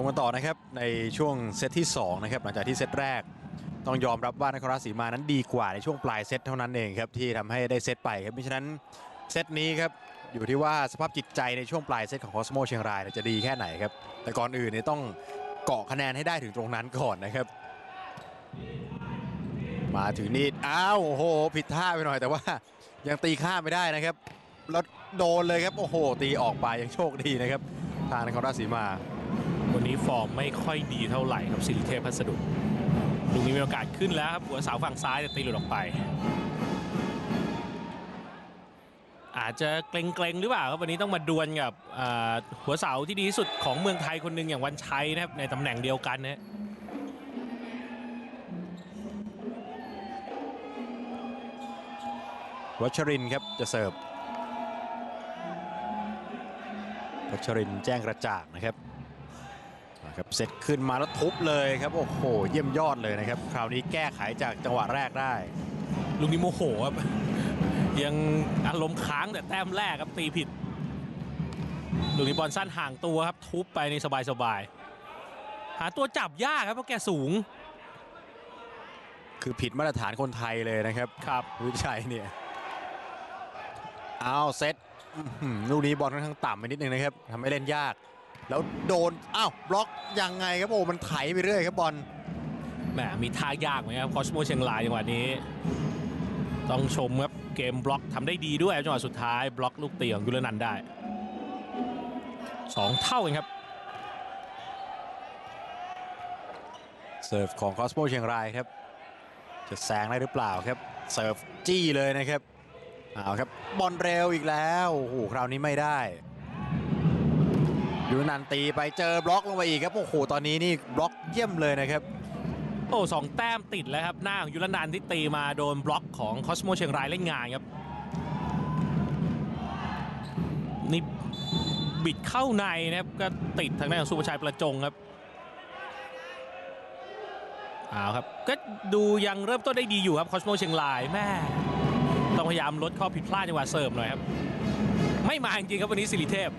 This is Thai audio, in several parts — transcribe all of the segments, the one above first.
มกันต่อนะครับในช่วงเซตที่2นะครับหลังจากที่เซตแรก ต้องยอมรับว่านครราชสีมานั้นดีกว่าในช่วงปลายเซตเท่านั้นเองครับที่ทำให้ได้เซตไปครับมิฉะนั้นเซตนี้ครับอยู่ที่ว่าสภาพจิตใจในช่วงปลายเซตของคอสโมเชียงรายเนี่ยจะดีแค่ไหนครับแต่ก่อนอื่นเนี่ยต้องเกาะคะแนนให้ได้ถึงตรงนั้นก่อนนะครับ มาถึงนี่อ้าวโอ้โหผิดท่าไปหน่อย แต่ว่ายังตีข้ามไม่ได้นะครับแล้วโดนเลยครับโอ้โหตีออกไปยังโชคดีนะครับทางนครราชสีมา วันนี้ฟอร์มไม่ค่อยดีเท่าไหร่ครับสิริเทพพัสดุลูกนี้มีโอกาสขึ้นแล้วครับหัวเสาฝั่งซ้ายแต่ตีหลุดออกไป อาจจะเกรงๆหรือเปล่าครับวันนี้ต้องมาดวลกับหัวเสาที่ดีที่สุดของเมืองไทยคนหนึ่งอย่างวันชัยนะครับในตำแหน่งเดียวกันนะวัชรินทร์ครับจะเสิร์ฟวัชรินทร์แจ้งกระจ่างนะครับ ครับเสร็จขึ้นมาแล้วทุบเลยครับโอ้โหเยี่ยมยอดเลยนะครับ คราวนี้แก้ไขจากจังหวะแรกได้ ลูกนี้โมโหครับ ยังอารมณ์ค้างแต่แต้มแรกครับตีผิด ลูกนี้บอลสั้นห่างตัวครับ ทุบไปในสบายๆหาตัวจับยากครับเพราะแกสูง คือผิดมาตรฐานคนไทยเลยนะครับครับวิชัยเนี่ยเอาเซตอื้อหือลูกนี้บอลค่อนข้างต่ำไปนิดนึงนะครับทำให้เล่นยาก แล้วโดน อ้าวบล็อกยังไงครับโอ้มันไถไปเรื่อยครับบอลแหมมีท่ายากไหมครับคอสโมเชียงรายจังหวะนี้ ต้องชมครับเกมบล็อกทำได้ดีด้วยครับจังหวะสุดท้ายบล็อกลูกเตีของยุรนันท์ได้สองเท่าเองครับเสิร์ฟของคอสโมเชียงรายครับ จะแซงได้หรือเปล่าครับเสิร์ฟจี้เลยนะครับเอาครับบอลเร็วอีกแล้วโอ้โหคราวนี้ไม่ได้ ยูนันตีไปเจอบล็อกลงไปอีกครับโอ้โหตอนนี้นี่บล็อกเยี่ยมเลยนะครับโอ้สองแต้มติดแล้วครับหน้าของยุรนันท์ที่ตีมาโดนบล็อกของคอสโมเชียงรายเล่นงานครับนี่บิดเข้าในนะครับก็ติดทางด้านของสุภชัยประจงครับเอาครับก็ดูยังเริ่มต้นได้ดีอยู่ครับคอสโมเชียงรายแม่ต้องพยายามลดข้อผิดพลาดจังหวะเสร์ฟหน่อยครับไม่มาจริงครับวันนี้สิริเทพ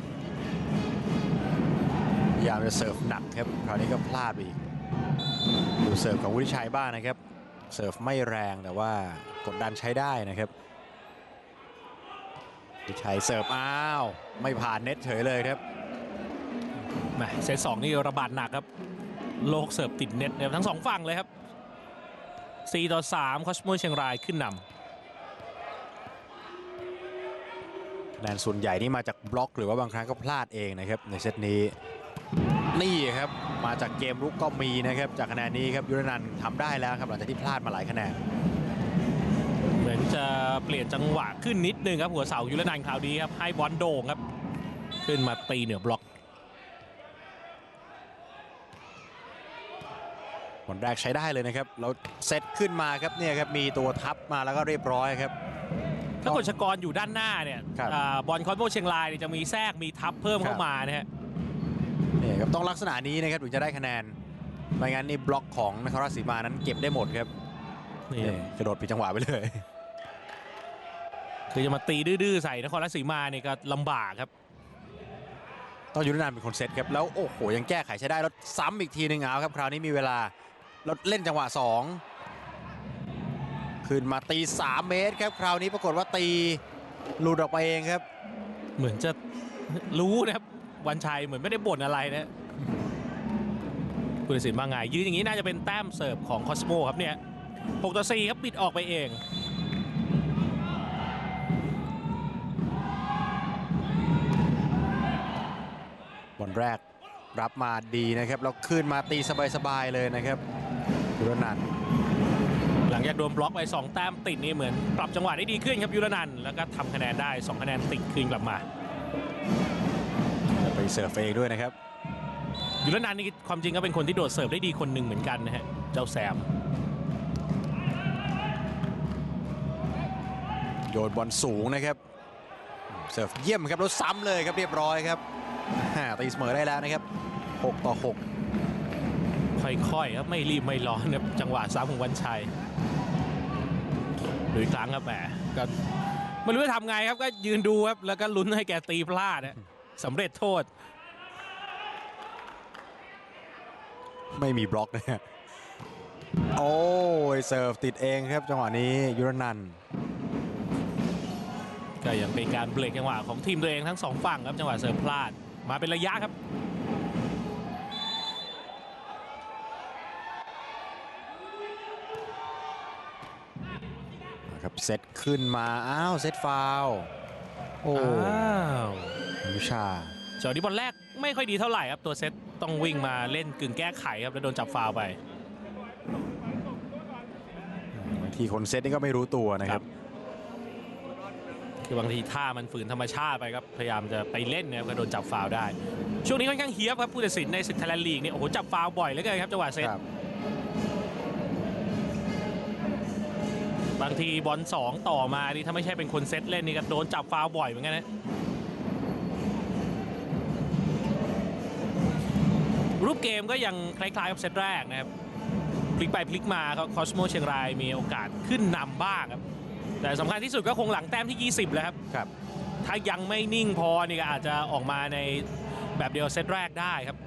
พยายามจะเสิร์ฟหนักครับคราวนี้ก็พลาดไปอีก ดูเสิร์ฟของวุฒิชัยบ้างนะครับ เสิร์ฟไม่แรงแต่ว่ากดดันใช้ได้นะครับวุฒิชัยเสิร์ฟอ้าว ไม่ผ่านเน็ตเฉยเลยครับแหมเซตสองนี่ระบาดหนักครับ โลกเสิร์ฟติดเน็ตนะครับทั้งสองฝั่งเลยครับ 4 ต่อ 3 คอสโมเชียงรายขึ้นนคะแนนส่วนใหญ่นี่มาจากบล็อกหรือว่าบางครั้งก็พลาดเองนะครับในเซตนี้ นี่ครับ มาจากเกมรุกก็มีนะครับ จากคะแนนนี้ครับยุรนันท์ทำได้แล้วครับหลังจากที่พลาดมาหลายคะแนนำเหมือนจะเปลี่ยนจังหวะขึ้นนิดนึงครับ หัวเสายุรนันท์คราวนี้ครับให้บอลโด่งครับ ขึ้นมาตีเหนือบล็อกผลแรกใช้ได้เลยนะครับแล้วเซตขึ้นมาครับเนี่ยครับมีตัวทับมาแล้วก็เรียบร้อยครับถ้ากฎชกรอยู่ด้านหน้าเนี่ยครับอ่าบอลคอสโมเชียงรายเนี่ยจะมีแทรกมีทับเพิ่มเข้ามานะฮะเนี่ย ครับต้องลักษณะนี้นะครับถึงจะได้คะแนนไม่งั้นนี่บล็อกของนครราชสีมานั้นเก็บได้หมดครับนี่นี่กระโดดผิดจังหวะไปเลย คือจะมาตีดื้อๆใส่นครราชสีมาเนี่ยก็ลำบากครับ ต้องยุรนันท์เป็นคนเซตครับแล้วโอ้โหยังแก้ไขใช้ได้แล้วซ้ำอีกทีหนึ่งเอาครับ คราวนี้มีเวลาแล้วเล่นจังหวะ 2 ขึ้นมาตี 3 เมตรครับ คราวนี้ปรากฏว่าตีหลุดออกไปเองครับ เหมือนจะรู้นะครับ วันชัยเหมือนไม่ได้บ่นอะไรนะคุณศิลป์ว่าไงยืนอย่างนี้น่าจะเป็นแต้มเสิร์ฟของคอสโมครับเนี่ย6ต่อ4ครับปิดออกไปเองบอลแรกรับมาดีนะครับแล้วขึ้นมาตีสบายๆเลยนะครับยุรนันท์หลังจากโดนบล็อกไป2แต้มติดนี่เหมือน ปรับจังหวะได้ดีขึ้นครับยุรนันท์แล้วก็ทำคะแนนได้ 2 คะแนนติดคืนกลับมาไป เสิร์ฟเองด้วยนะครับยุรนันท์นี่ความจริงก็เป็นคนที่โดดเสิร์ฟได้ดีคนหนึ่งเหมือนกันนะฮะเจ้าแซม โยนบอลสูงนะครับ เสิร์ฟเยี่ยมครับแล้วซ้ำเลยครับเรียบร้อยครับอ่าตีเสมอได้แล้วนะครับ 6 ต่อ 6 ค่อยๆครับไม่รีบไม่ร้อนครับจังหวะซ้ำของวันชัยดูอีกครั้งครับแหมก็ไม่รู้จะทำไงครับก็ยืนดูครับแล้วก็ลุ้นให้แกตีพลาดนะ สำเร็จโทษ ไม่มีบล็อกนะฮะโอ้ยเสิร์ฟติดเองครับจังหวะนี้ยุรนันท์ก็ยังเป็นการเบรกจังหวะของทีมตัวเองทั้งสองฝั่งครับจังหวะเสิร์ฟพลาดมาเป็นระยะครับนะครับเซตขึ้นมา อ้าว เซตฟาวล์โอ้ อ้าววิชาจอนี้บอลแรกไม่ค่อยดีเท่าไหร่ครับตัวเซตต้องวิ่งมาเล่นกึ่งแก้ไขครับแล้วโดนจับฟาวล์ไปบางทีคนเซตนี่ก็ไม่รู้ตัวนะครับ คือบางทีท่ามันฝืนธรรมชาติไปครับพยายามจะไปเล่นนะครับก็โดนจับฟาวล์ได้ ช่วงนี้ค่อนข้างเฮี้ยบครับผู้ตัดสินในศึกไทยแลนด์ลีกเนี่ยโอ้โหจับฟาวล์บ่อยเหลือเกินครับจังหวะเซตครับบางทีบอลสองต่อมานี่ถ้าไม่ใช่เป็นคนเซตเล่นนี่ก็โดนจับฟาวล์บ่อยเหมือนกันนะ รูปเกมก็ยังคล้ายๆกับเซตแรกนะครับ พลิกไปพลิกมาครับคอสโมเชียงรายมีโอกาสขึ้นนำบ้างครับ แต่สำคัญที่สุดก็คงหลังแต้มที่ 20 แล้วครับครับ ถ้ายังไม่นิ่งพอนี่ก็อาจจะออกมาในแบบเดียวเซตแรกได้ครับ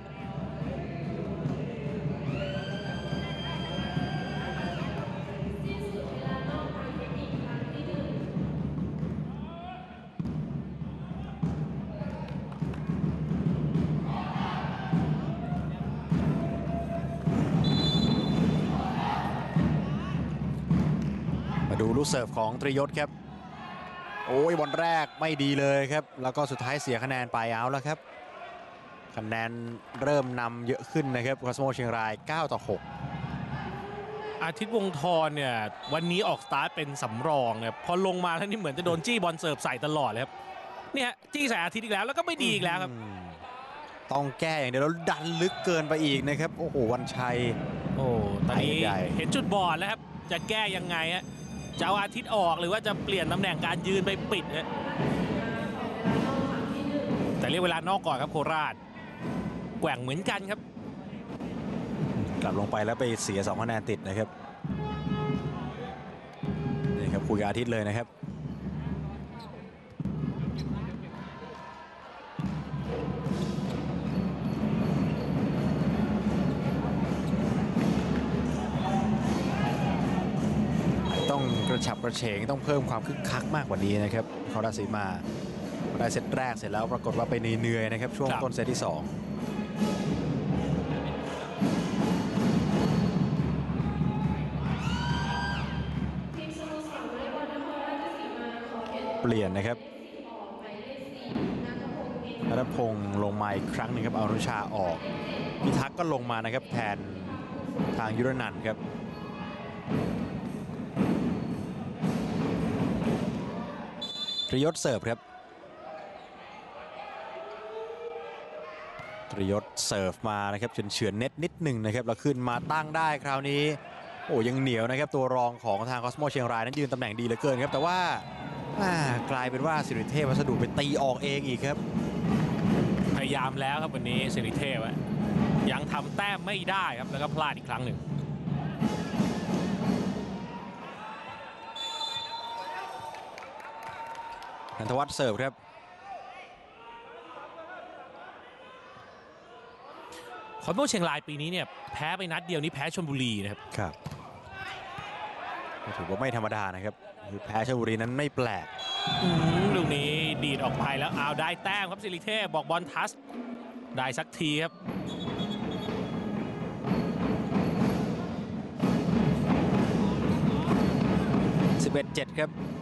เสิร์ฟของตรียศครับ โอ้ยบอลแรกไม่ดีเลยครับ แล้วก็สุดท้ายเสียคะแนนไปเอาแล้วครับ คะแนนเริ่มนำเยอะขึ้นนะครับคอสโมเชียงราย 9 ต่อ 6 อาทิตย์วงศ์ทรเนี่ยวันนี้ออกสตาร์ทเป็นสำรองเนี่ยพอลงมาแล้วนี่เหมือนจะโดนจี้บอลเสิร์ฟใส่ตลอดเลยครับเนี่ยจี้ใส่อาทิตย์อีกแล้วแล้วก็ไม่ดีอีกแล้วครับอืมต้องแก้อย่างเดียวแล้วดันลึกเกินไปอีกนะครับ โอ้โหวันชัย โอ้ตอนนี้ใหญ่เห็นจุดบอดแล้วครับ จะแก้ยังไงฮะ จะเอาอาทิตย์ออกหรือว่าจะเปลี่ยนตำแหน่งการยืนไปปิดแต่เรียกเวลานอกก่อนครับโคราช แกว่งเหมือนกันครับ กลับลงไปแล้วไปเสีย2คะแนนติดนะครับนี่ครับคุยอาทิตย์เลยนะครับ ระฉับกระเฉงต้องเพิ่มความคึกคักมากกว่านี้นะครับเขาราชสีมาได้เซตแรกเสร็จแล้วปรากฏว่าไปเหนื่อยๆนะครับ ช่วงครับต้นเซตที่2เปลี่ยนนะครับนัทพงศ์ลงมาอีกครั้งหนึงครับ เอาอนุชาออก พิทักษ์ก็ลงมานะครับ แทนทางยุรนันท์ครับ ตรยศเสิร์ฟครับตรยศเสิร์ฟมานะครับเฉือนเฉือนเน็ตนิดหนึ่งนะครับแล้วขึ้นมาตั้งได้คราวนี้โอ้ยังเหนียวนะครับตัวรองของทางคอสโมเชียงรายนั้นยืนตำแหน่งดีเหลือเกินครับแต่ว่ากลายเป็นว่าสิริเทพวัสดุไปตีออกเองอีกครับ พยายามแล้วครับวันนี้สิริเทพยังทำแต้มไม่ได้ครับแล้วก็พลาดอีกครั้งหนึ่ง นันทวัฒน์เสิร์ฟครับคอนโดเชียงรายปีนี้เนี่ยแพ้ไปนัดเดียวนี้แพ้ชลบุรีนะครับครับก็ถือว่าไม่ธรรมดานะครับคือแพ้ชลบุรีนั้นไม่แปลกอืมลูกนี้ดีดออกไปแล้วเอาวได้แต้มครับสิริเทพบอกบอลทัสได้สักทีครับ11-7ครับค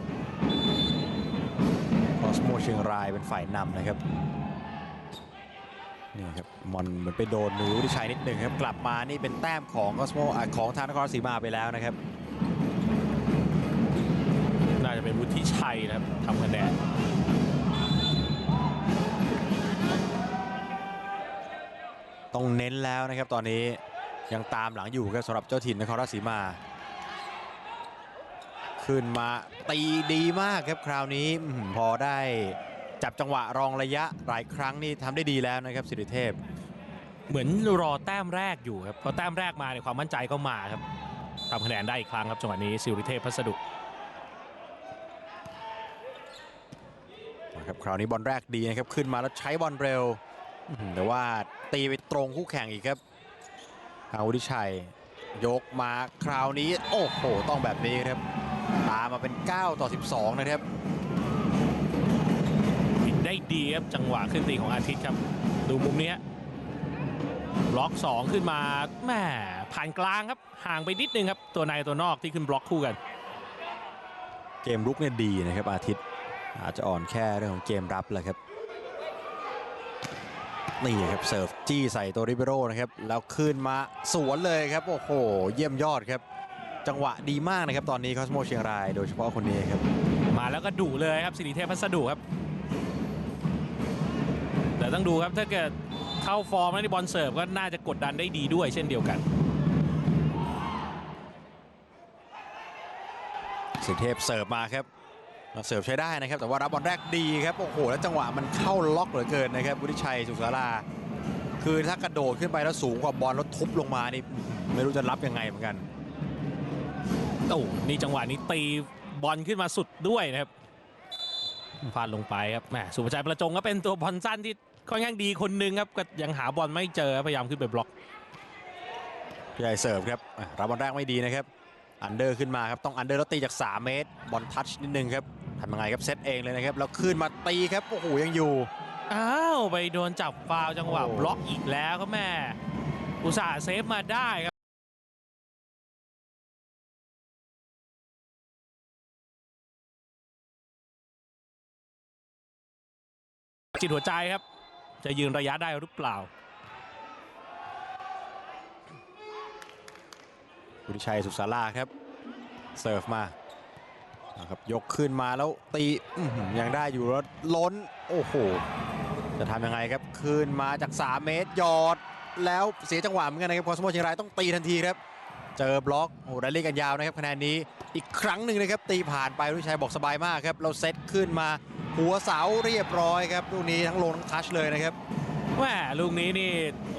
อสโมเชียงรายเป็นฝ่ายนำนะครับนี่ครับมอนเหมือนไปโดนมือวุฒิชัยนิดหนึ่งครับกลับมานี่เป็นแต้มของคอสโมของทางนครศรีมาไปแล้วนะครับ น่าจะเป็นวุฒิชัยนะครับทำคะแนนต้องเน้นแล้วนะครับตอนนี้ยังตามหลังอยู่ครับสำหรับเจ้าถิ่นนครราชสีมา ขึ้นมาตีดีมากครับคราวนี้อื้อหือพอได้จับจังหวะรองระยะหลายครั้งนี่ทำได้ดีแล้วนะครับสิริเทพ เหมือนรอแต้มแรกอยู่ครับพอแต้มแรกมาในยความมั่นใจก็มาครับทำคะแนนได้อีกครั้งครับจังหวะนี้สิริเทพพัสดุนะครับคราวนี้บอลแรกดีนะครับขึ้นมาแล้วใช้บอลเร็วอื้อหือแต่ว่าตีไปตรงคู่แข่งอีกครับทางวุฒิชัย ยกมาคราวนี้ โอ้โห ต้องแบบนี้ครับ ตามมาเป็น 9 ต่อ 12 นะครับผิดได้ดีครับ จังหวะขึ้นตีของอาทิตย์ครับ ดูมุมนี้ฮะบล็อก 2 ขึ้นมาแหม่ผ่านกลางครับ ห่างไปนิดนึงครับ ตัวในตัวนอกที่ขึ้นบล็อกคู่กัน เกมรุกเนี่ยดีนะครับอาทิตย์อาจจะอ่อนแค่เรื่องของเกมรับแหละครับนี่ครับเสิร์ฟจี้ใส่ตัวริเบโรนะครับแล้วขึ้นมาสวนเลยครับโอ้โห เยี่ยมยอดครับ จังหวะดีมากนะครับ ตอนนี้คอสโมเชียงราย โดยเฉพาะคนนี้ครับ มาแล้วก็ดุเลยครับสิริเทพพัสดุครับ แต่ต้องดูครับถ้าเกิดเข้าฟอร์มแล้วในบอลเสิร์ฟก็น่าจะกดดันได้ดีด้วยเช่นเดียวกัน สิทธิเทพเสิร์ฟมาครับเสิร์ฟใช้ได้นะครับ แต่ว่ารับบอลแรกดีครับโอ้โหแล้วจังหวะมันเข้าล็อกเหลือเกินนะครับวุฒิชัยสุขศาลาคือถ้ากระโดดขึ้นไปแล้วสูงกว่าบอลแล้วทุบลงมานี่ไม่รู้จะรับยังไงเหมือนกัน โอ้โหนี่จังหวะนี้ตีบอลขึ้นมาสุดด้วยนะครับพลาดลงไปครับแหมสุภาชัยประจงก็เป็นตัวบอลสั้นที่ค่อนข้างดีคนหนึ่งครับก็ยังหาบอลไม่เจอพยายามขึ้นไปบล็อกพี่ใหญ่เสิร์ฟครับอะรับบอลแรกไม่ดีนะครับอันเดอร์ขึ้นมาครับต้องอันเดอร์แล้วตีจาก 3 เมตร บอลทัชนิดนึงครับทำยังไงครับเซตเองเลยนะครับแล้วขึ้นมาตีครับโอ้โหยังอยู่อ้าวไปโดนจับฟาวล์จังหวะโอ้บล็อกอีกแล้วครับแม่อุตส่าห์เซฟมาได้ครับ จิตหัวใจครับ จะยืนระยะได้หรือเปล่าวุฒิชัยสุขศาลาครับเสิร์ฟมาครับยกขึ้นมาแล้วตียังได้อยู่แล้วล้น โอ้โห จะทำยังไงครับ ขึ้นมาจาก 3 เมตรหยอด แล้วเสียจังหวะเหมือนกันนะครับคอสโมเชียงรายต้องตีทันทีครับ เจอบล็อกโอ้โหได้เล่นกันยาวนะครับคะแนนนี้อีกครั้งหนึ่งนะครับ ตีผ่านไปวุฒิชัยบอกสบายมากครับ เราเซตขึ้นมา หัวเสาเรียบร้อยครับลูกนี้ทั้งลงทั้งทัชเลยนะครับแหม่ลูกนี้นี่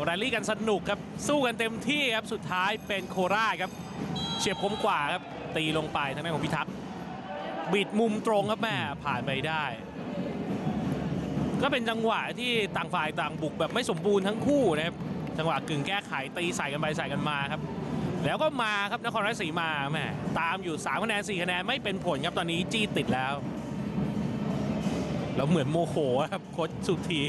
แรลลี่กันสนุกครับ สู้กันเต็มที่ครับ สุดท้ายเป็นโคราชครับ เฉียบคมกว่าครับ ตีลงไปทางด้านของพิทักษ์บิดมุมตรงครับแม่ผ่านไปได้ ก็เป็นจังหวะที่ต่างฝ่ายต่างบุกแบบไม่สมบูรณ์ทั้งคู่นะครับจังหวะกึ่งแก้ไขตีใส่กันไปใส่กันมาครับ แล้วก็มาครับนครราชสีมาแหม่ตามอยู่3คะแนน4คะแนนไม่เป็นผลครับตอนนี้จี้ติดแล้ว แล้วเหมือนโมโหครับโค้ชสุธี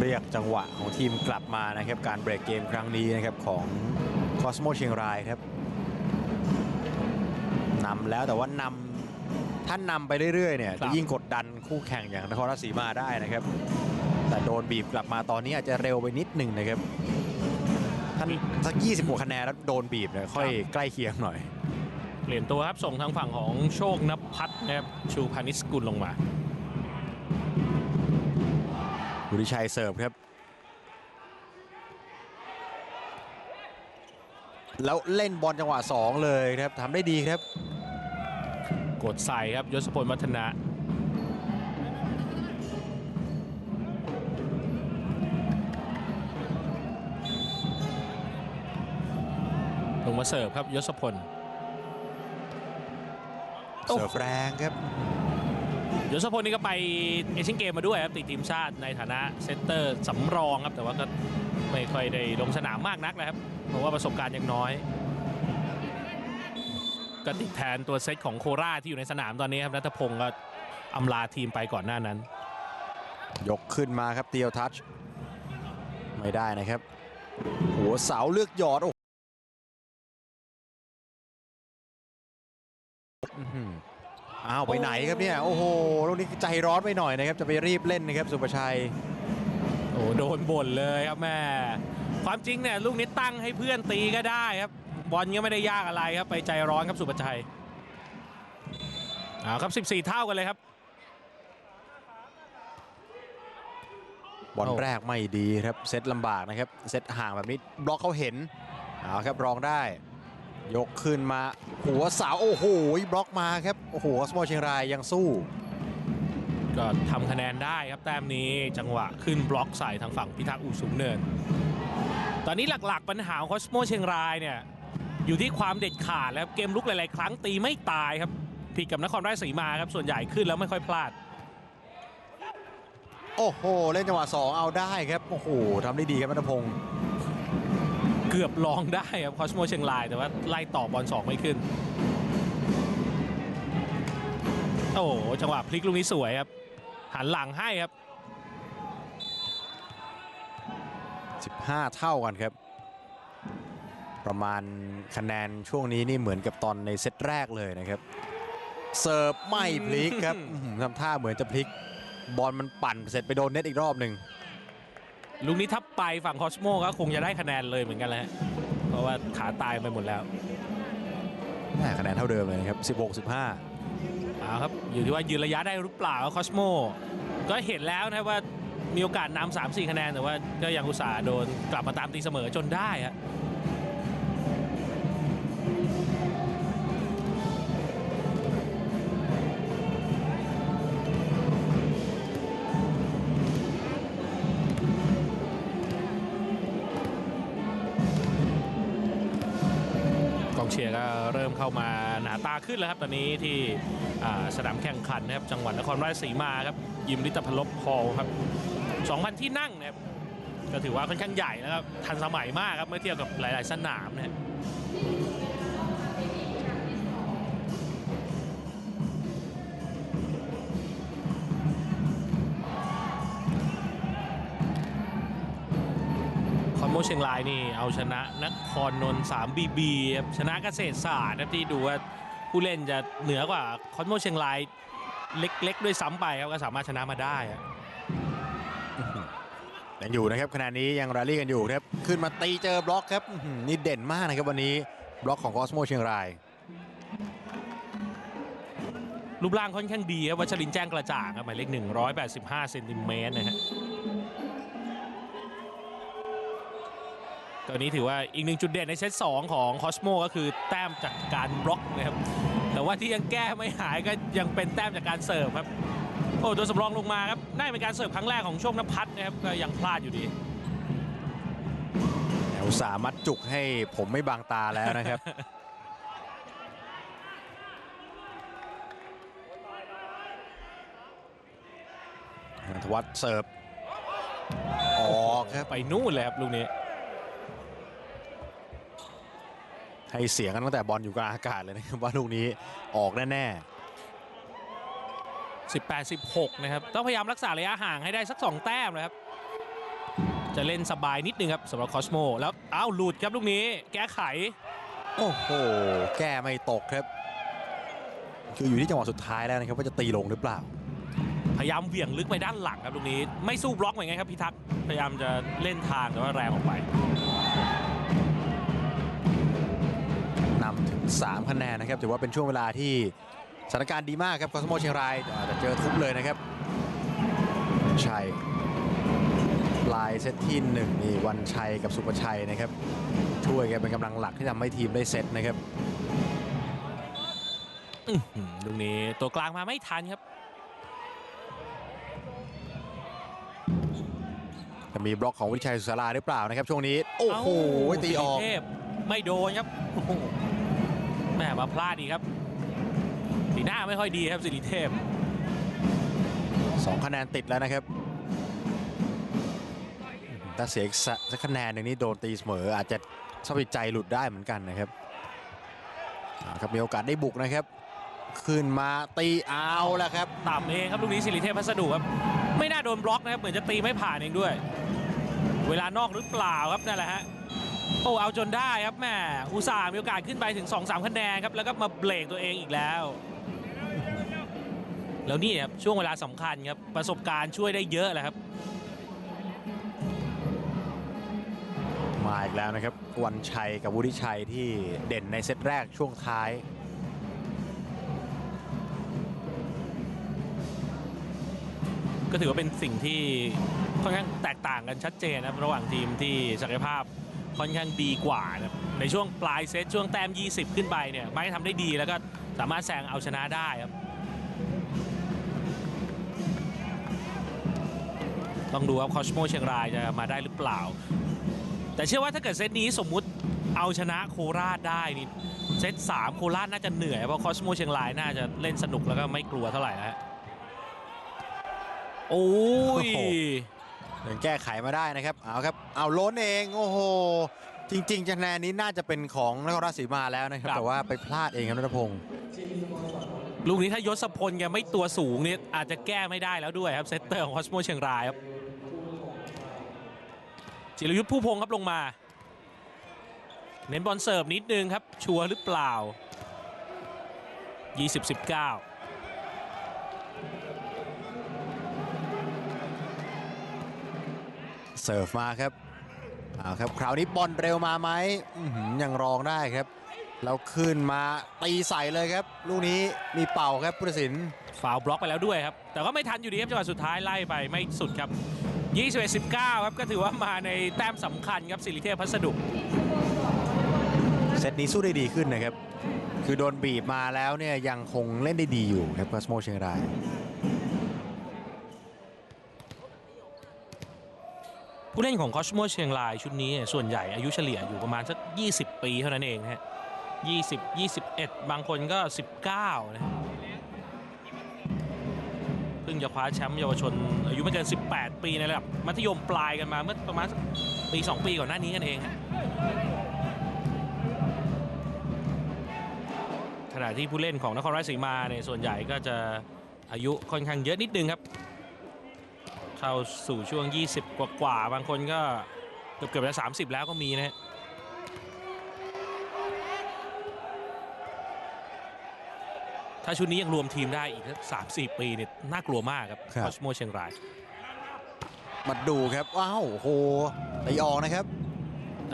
เรียกจังหวะของทีมกลับมานะครับ การเบรกเกมครั้งนี้นะครับของคอสโมเชียงรายครับนำแล้วแต่ว่านำท่านนำไปเรื่อยๆเนี่ยครัจะบยิ่งกดดันคู่แข่งอย่างนครราชสีมาได้นะครับ แต่โดนบีบกลับมาตอนนี้อาจจะเร็วไปนิดหนึ่งนะครับท่านสัก 20กว่าคะแนนแล้วโดนบีบเนี่ยค่อยใกล้เคียงหน่อย เปลี่ยนตัวครับส่งทางฝั่งของโชคนภัทรนะครับชูพานิสกุลลงมาบุริชัยเสิร์ฟครับ แล้วเล่นบอลจังหวะ 2 เลยครับทำได้ดีครับ กดใส่ครับยศพลวัฒนะลงมาเสิร์ฟครับยศพลโอ้โห เสิร์ฟแรงครับยศพลนี่ก็ไปเอเชียนเกมมาด้วยครับติดทีมชาติในฐานะเซตเตอร์สำรองครับ แต่ว่าก็ไม่ค่อยได้ลงสนามมากนักนะครับ เพราะว่าประสบการณ์ยังน้อย ก็ติดแทนตัวเซตของโคราชที่อยู่ในสนามตอนนี้ครับนัทพงศ์ก็อำลาทีมไปก่อนหน้านั้น ยกขึ้นมาครับเตียวทัช ไม่ได้นะครับ หัวเสาเลือกหยอด อ้อื้อหืออ้าวไปไหนครับเนี่ยโอ้โหลูกนี้ใจร้อนไปหน่อยนะครับจะไปรีบเล่นนะครับสุประชัย โอ้โดนบ่นเลยครับแม่ความจริงเนี่ยลูกนี้ตั้งให้เพื่อนตีก็ได้ครับบอลก็ไม่ได้ยากอะไรครับ ไปใจร้อนครับสุประชัยเอาครับ 14 เท่ากันเลยครับ บอลโอ้ แรกไม่ดีครับเซตลำบากนะครับเซตห่างแบบนี้บล็อกเขาเห็นเอาครับรองได้ ยกขึ้นมาหัวเสาโอ้โหบล็อกมาครับโอ้โหสมอลเชียงรายยังสู้ ก็ทำคะแนนได้ครับแต้มนี้จังหวะขึ้นบล็อกใส่ทางฝั่งพิทักษ์อุสุงเนิน ตอนนี้หลักๆปัญหาของคอสโมเชียงรายเนี่ยอยู่ที่ความเด็ดขาดแล้วครับเกมลุกหลายๆ ครั้งตีไม่ตายครับผิดกับนครราชสีมาครับส่วนใหญ่ขึ้นแล้วไม่ค่อยพลาด โอ้โห เล่นจังหวะ2เอาได้ครับ โอ้โหทำได้ดีครับนัทพงศ์ เกือบลองได้ครับคอสโมเชียงรายแต่ว่าไล่ต่อบอลสองไม่ขึ้น โอ้โหจังหวะพลิกลูกนี้สวยครับ หันหลังให้ครับ 15 เท่ากันครับ ประมาณคะแนนช่วงนี้นี่เหมือนกับตอนในเซตแรกเลยนะครับ เสิร์ฟไม่พลิกครับอื้อหือทำท่าเหมือนจะพลิก บอลมันปั่นเสร็จไปโดนเน็ตอีกรอบหนึ่ง ลูกนี้ถ้าไปฝั่งคอสโมก็คงจะได้คะแนนเลยเหมือนกันแหละฮะเพราะว่าขาตายไปหมดแล้วแม่คะแนนเท่าเดิมเลยนะครับ 16 15เอาครับอยู่ที่ว่ายืนระยะได้หรือเปล่าคอสโมก็เห็นแล้วนะว่ามีโอกาสนำสามสี่คะแนน แต่ว่าก็ยังอุตส่าห์โดนกลับมาตามตีเสมอจนได้ฮะก เข้ามาหนาตาขึ้นแล้วครับ ตอนนี้ที่สนามแข่งขันนะครับจังหวัดนครราชสีมาครับยิมลิตพลบพอลครับ 2,000 ที่นั่งนะครับก็ถือว่าค่อนข้างใหญ่นะครับทันสมัยมากครับเมื่อเทียบกับหลาย ๆ สนามนะครับ มเชียงรายนี่เอาชนะนครนนท์3บีบีครับชนะเกษตรศาสตร์นะครับที่ดูว่าผู้เล่นจะเหนือกว่าคอนโมเชียงรายเล็กๆ ด้วยซ้ำไปครับก็สามารถชนะมาได้อะยังอยู่นะครับขณะนี้ยังราลี่กันอยู่ครับขึ้นมาตีเจอบล็อกครับอื้อหือนี่เด่นมากนะครับวันนี้บล็อกของคอสโมเชียงรายรูปร่างค่อนข้างดีครับวัชรินทร์แจ้งกระจ่างครับหมายเลข185เซนติเมตรนะฮะ ตอนนี้ถือว่าอีกหนึ่งจุดเด่นในเซต2ของคอสโมก็คือแต้มจากการบล็อกนะครับ แต่ว่าที่ยังแก้ไม่หายก็ยังเป็นแต้มจากการเสิร์ฟครับ โอ้ตัวสำรองลงมาครับน่าจะเป็นการเสิร์ฟครั้งแรกของโชคนภัทรนะครับก็ยังพลาดอยู่ดีอุตส่าห์มัดจุกให้ผมไม่บางตาแล้วนะครับนัทวัฒน์เสิร์ฟ ออกครับ ไปนู่นเลยครับลูกนี้ ให้เสียงกันตั้งแต่บอลอยู่กลางอากาศเลยนะครับว่าลูกนี้ออกแน่18-16 นะครับ ต้องพยายามรักษาระยะห่างให้ได้สัก 2 แต้มนะครับ จะเล่นสบายนิดนึงครับสำหรับคอสโม แล้วอ้าวหลุดครับลูกนี้ แก้ไขๆโอ้โห แก้ไม่ตกครับ คืออยู่ที่จังหวะสุดท้ายแล้วนะครับว่าจะตีลงหรือเปล่า พยายามเหวี่ยงลึกไปด้านหลังครับลูกนี้ ไม่สู้บล็อกเหมือนกันครับพิทักษ์พยายามจะเล่นทางแต่ว่าแรงออกไป 3คะแนนนะครับถือว่าเป็นช่วงเวลาที่สถานการณ์ดีมากครับคอสโมเชียงรายอ่าแต่เจอทุบเลยนะครับชัยปลายเซตที่หนึ่งนี่วันชัยกับสุประชัยนะครับ ช่วยกันเป็นกำลังหลักที่ทำให้ทีมได้เซตนะครับอื้อหือลูกนี้ตัวกลางมาไม่ทันครับจะมีบล็อกของวิชัยสุสาราหรือเปล่านะครับ ช่วงนี้ โอ้โหเอ้าตีออกสิริเทพไม่โดนครับโอ้โห แหมมาพลาดอีกครับสีหน้าไม่ค่อยดีครับสิริเทพสองคะแนนติดแล้วนะครับถ้าเสียอีกสักสักคะแนนหนึ่งนี่โดนตีเสมอ อาจจะสภาพจิตใจหลุดได้เหมือนกันนะครับเอาครับมีโอกาสได้บุกนะครับ ขึ้นมาตีเอาแล้วครับต่ำเองครับลูกนี้สิริเทพพัสดุครับ ไม่น่าโดนบล็อกนะครับเหมือนจะตีไม่ผ่านเองด้วย เวลานอกหรือเปล่าครับนั่นแหละฮะ โอ้เอาจนได้ครับแม่อุตส่าห์มีโอกาสขึ้นไปถึง 2-3 คะแนนครับ แล้วก็มาเบรกตัวเองอีกแล้ว แล้วนี่ครับช่วงเวลาสำคัญครับ ประสบการณ์ช่วยได้เยอะแหละครับ มาอีกแล้วนะครับ วันชัยกับวุฒิชัยที่เด่นในเซตแรกช่วงท้าย ก็ถือว่าเป็นสิ่งที่ค่อนข้างแตกต่างกันชัดเจนนะครับระหว่างทีมที่ศักยภาพ ค่อนข้างดีกว่านะครับในช่วงปลายเซตช่วงแต้ม 20 ขึ้นไปเนี่ยไม้ทำได้ดีแล้วก็สามารถแซงเอาชนะได้ครับ ต้องดูว่าคอสโมเชียงรายจะมาได้หรือเปล่า แต่เชื่อว่าถ้าเกิดเซตนี้สมมุติเอาชนะโคราชได้นี่เซต3โคราชน่าจะเหนื่อย เพราะคอสโมเชียงรายน่าจะเล่นสนุกแล้วก็ไม่กลัวเท่าไหร่แล้วฮะโอ้ยโอ้โห ยังแก้ไขมาได้นะครับเอาครับเอาล้นเองโอ้โหจริงๆคะแนนนี้น่าจะเป็นของนครราชสีมาแล้วนะครับครับแต่ว่าไปพลาดเองครับนัทพงศ์ลูกนี้ถ้ายศพลแกไม่ตัวสูงนี่อาจจะแก้ไม่ได้แล้วด้วยครับเซตเตอร์ของคอสโมเชียงรายครับจิรยุทธ์ผู้พงศ์ครับลงมา เน้นบอลเสิร์ฟนิดนึงครับ ชัวร์หรือเปล่า 20 19 เสิร์ฟมาครับเอาครับคราวนี้บอลเร็วมาไหมอื้อหือยังรองได้ครับแล้วขึ้นมาตีใส่เลยครับ ลูกนี้มีเป่าครับผู้ตัดสินฟาวล์บล็อกไปแล้วด้วยครับ แต่ก็ไม่ทันอยู่ดีครับจังหวะสุดท้ายไล่ไปไม่สุดครับ 21 19 ครับ ก็ถือว่ามาในแต้มสำคัญครับสิริเทพพัสดุ เซตนี้สู้ได้ดีขึ้นนะครับ คือโดนบีบมาแล้วเนี่ยยังคงเล่นได้ดีอยู่ครับคอสโมเชียงราย ผู้เล่นของคอสโมเชียงรายชุดนี้ส่วนใหญ่อายุเฉลี่ยอยู่ประมาณสัก 20 ปีเท่านั้นเองฮะ20 21 บางคนก็ 19นะฮะเพิ่งจะคว้าแชมป์เยาวชน อายุไม่เกิน 18 ปีในระดับมัธยมปลายกันมาเมื่อประมาณปี 2 ปีก่อนหน้านี้กันเองฮะขณะที่ผู้เล่นของนครราชสีมาเนี่ยส่วนใหญ่ก็จะอายุค่อนข้างเยอะนิดนึงครับ เข้าสู่ช่วง 20 กว่ากว่าๆบางคนก็เกือบเกือบจะ30 แล้วก็มีนะฮะถ้าชุดนี้ยังรวมทีมได้อีกสักสามสี่ปีเนี่ยน่ากลัวมากครับครับคอสโมเชียงราย มาดูครับว้าวโอ้โหตีออกนะครับ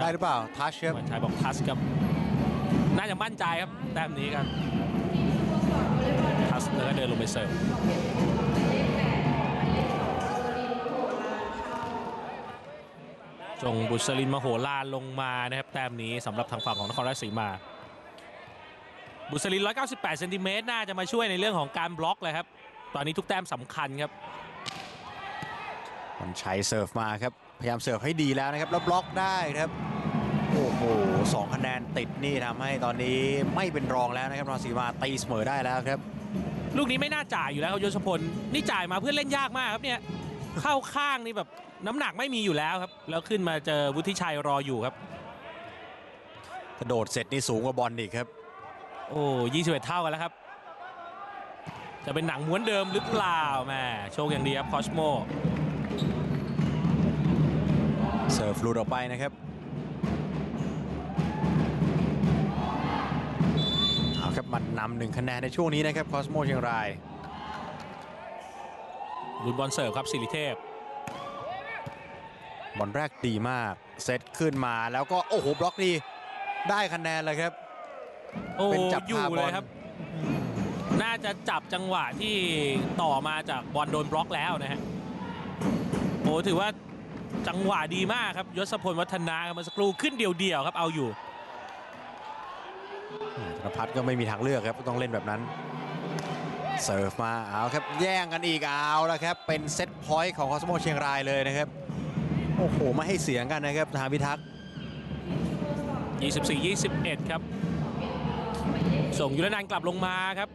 ได้หรือเปล่าทัชครับวันชัยบอกทัสครับ น่าจะมั่นใจครับแต้มนี้ครับทัสแล้วก็เดินลงไปเสิร์ฟ จงบุษลินมโหฬารลงมานะครับแต้มนี้สำหรับทางฝั่งของนครราชสีมา บุษลิน 198เซนติเมตรน่าจะมาช่วยในเรื่องของการบล็อกเลยครับ ตอนนี้ทุกแต้มสำคัญครับมันชัยเสิร์ฟมาครับ พยายามเสิร์ฟให้ดีแล้วนะครับ แล้วบล็อกได้ครับ โอ้โหสองคะแนนติดนี่ทำให้ตอนนี้ไม่เป็นรองแล้วนะครับนครราชสีมาตีเสมอได้แล้วครับ ลูกนี้ไม่น่าจ่ายอยู่แล้วครับยศพลนี่จ่ายมาเพื่อเล่นยากมากครับเนี่ย เข้าข้างนี่แบบน้ำหนักไม่มีอยู่แล้วครับ แล้วขึ้นมาเจอวุฒิชัยรออยู่ครับ กระโดดเสร็จนี่สูงกว่าบอลอีกครับ โอ้ยี่สิบเอ็ดเท่ากันแล้วครับ จะเป็นหนังม้วนเดิมหรือเปล่าแม่โชคอย่างดีครับคอสโมเสิร์ฟหลุดออกไปนะครับเอาครับมันนำหนึ่งคะแนนในช่วงนี้นะครับคอสโมเชียงราย ลุนบอลเสิร์ฟครับสิริเทพบอลแรกดีมาก เซตขึ้นมาแล้วก็โอ้โหบล็อกดีได้คะแนนเลยครับโอ้เป็นจับอยู่คาบอลเลยครับ น่าจะจับจังหวะที่ต่อมาจากบอลโดนบล็อกแล้วนะฮะโอ้ถือว่าจังหวะดีมากครับยศพลวัฒนาครับเมื่อสักครู่ขึ้นเดียวๆครับเอาอยู่ธนพัฒน์ก็ไม่มีทางเลือกครับต้องเล่นแบบนั้น เสิร์ฟมาเอาครับแย่งกันอีกเอาแล้วครับ เป็นเซตพอยต์ของคอสโมเชียงรายเลยนะครับ โอ้โห ไม่ให้เสียงกันนะครับทางพิทักษ์ 24-21 ครับ ส่งยุรนันท์กลับลงมาครับ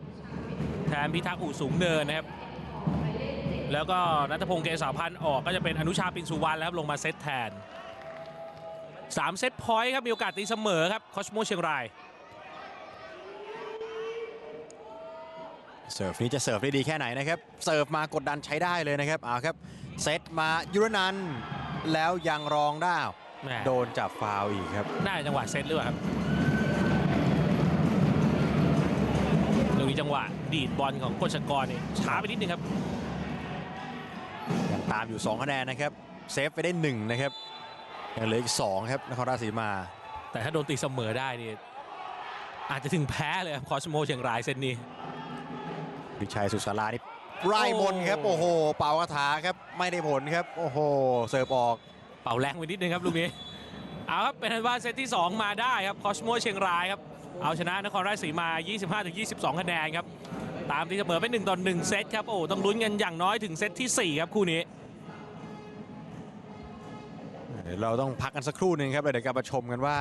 แทนพิทักษ์อู่สูงเนินนะครับ แล้วก็นัทพงศ์เกษาพันธ์ออกก็จะเป็นอนุชาปินสุวรรณแล้วครับลงมาเซตแทน 3 เซตพอยต์ครับ มีโอกาสตีเสมอครับคอสโมเชียงราย เสิร์ฟนี้จะเสิร์ฟได้ดีแค่ไหนนะครับเสิร์ฟมากดดันใช้ได้เลยนะครับเอาครับเซตมายุรนันท์แล้วยังรองได้แหม่ โดนจับฟาวล์อีกครับน่าจะจังหวะเซตหรือเปล่าครับตรงนี้จังหวะดีดบอลของกฤษกรเนี่ยช้าไปนิดนึงครับ ยังตามอยู่2คะแนนนะครับเซฟไปได้1นะครับยังเหลืออีก2ครับนครราชสีมา แต่ถ้าโดนตีเสมอได้นี่อาจจะถึงแพ้เลยครับคอสโมเชียงรายเซตนี้ วิชัยสุสารานี่ไร่มนต์ครับโอ้โห เป่ากระถาครับไม่ได้ผลครับโอ้โหเสิร์ฟออกเป่าแรงไปนิดนึงครับลูกนี้เอาครับเป็นอันว่าเซตที่ 2 มาได้ครับคอสโมเชียงรายครับเอาชนะนครราชสีมา 25-22 คะแนนครับตามที่เสมอไป1ต่อ1เซตครับโอ้ต้องลุ้นกันอย่างน้อยถึงเซตที่ 4 ครับคู่นี้เดี๋ยวเราต้องพักกันสักครู่หนึ่งครับแล้วเดี๋ยวกลับมาชมกันว่า